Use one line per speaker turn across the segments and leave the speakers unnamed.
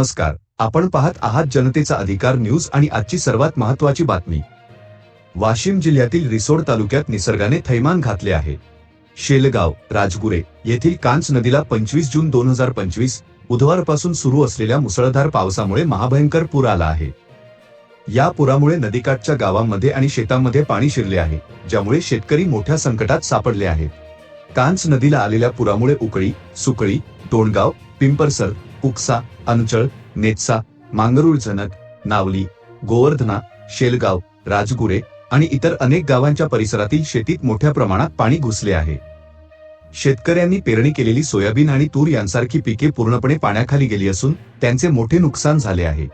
नमस्कार. आपण पाहत आहात जनतेचा अधिकार न्यूज आणि आजची सर्वात महत्वाची बातमी. वाशिम जिल्ह्यातील रिसोड तालुक्यात निसर्गाने थैमान घातले आहे. शेलगाव राजगुरे येथील कांच नदीला पंचवीस जून दोन हजार पंचवीस बुधवारपासून सुरू असलेल्या मुसळधार पावसामुळे महाभयंकर पूर आला आहे. या पुरामुळे नदीकाठच्या गावांमध्ये आणि शेतांमध्ये पाणी शिरले आहे ज्यामुळे शेतकरी मोठ्या संकटात सापडले आहेत. कांच नदीला आलेल्या पुरामुळे उकळी सुकळी टोणगाव पिंपरसर उकसा अनुचळ नेतसा मांगरूळ जनक नावली गोवर्धना शेलगाव राजगुरे आणि इतर अनेक गावांच्या परिसरातील शेतीत मोठ्या प्रमाणात पाणी घुसले आहे. शेतकऱ्यांनी पेरणी केलेली सोयाबीन आणि तूर यांसारखी पिके पूर्णपणे पाण्याखाली गेली असून त्यांचे मोठे नुकसान झाले आहे.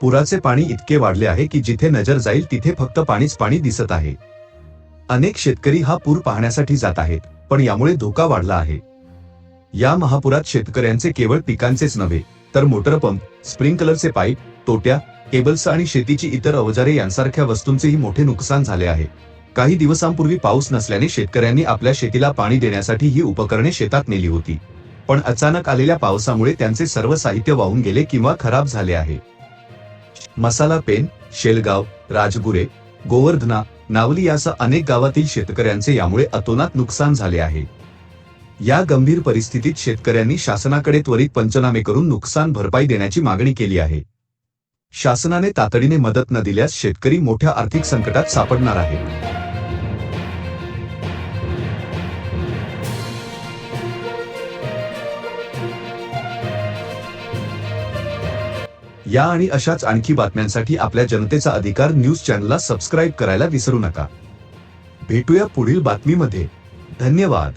पुराचे पाणी इतके वाढले आहे की जिथे नजर जाईल तिथे फक्त पाणीच पाणी दिसत आहे. अनेक शेतकरी हा पूर पाहण्यासाठी जात आहेत पण यामुळे धोका वाढला आहे. या महापुरात शेतकऱ्यांचे केवळ पिकांचेच नव्हे तर मोटर पंप स्प्रिंकलरचे पाईप तोट्या केबल्स आणि शेतीची इतर अवजारे यांसारख्या वस्तूंचेही मोठे नुकसान झाले आहे. काही दिवसांपूर्वी पाऊस नसल्याने शेतकऱ्यांनी आपल्या शेतीला पाणी देण्यासाठी ही उपकरणे शेतात नेली होती. पण अचानक आलेल्या पावसामुळे त्यांचे सर्व साहित्य वाहून गेले किंवा खराब झाले आहे. मसाला पेन शेलगाव राजगुरे गोवर्धना नावली यासह अनेक गावातील शेतकऱ्यांचे यामुळे अतोनात नुकसान झाले आहे. या गंभीर परिस्थितीत शेतकऱ्यांनी शासनाकडे त्वरित पंचनामे करून नुकसान भरपाई देण्याची मागणी केली आहे. शासनाने तातडीने मदत न दिल्यास शेतकरी मोठ्या आर्थिक संकटात सापडणार आहे. या आणि अशाच आणखी बातम्यांसाठी आपल्या जनतेचा अधिकार न्यूज चॅनलला सबस्क्राईब करायला विसरू नका. भेटूया पुढील बातमीमध्ये. धन्यवाद.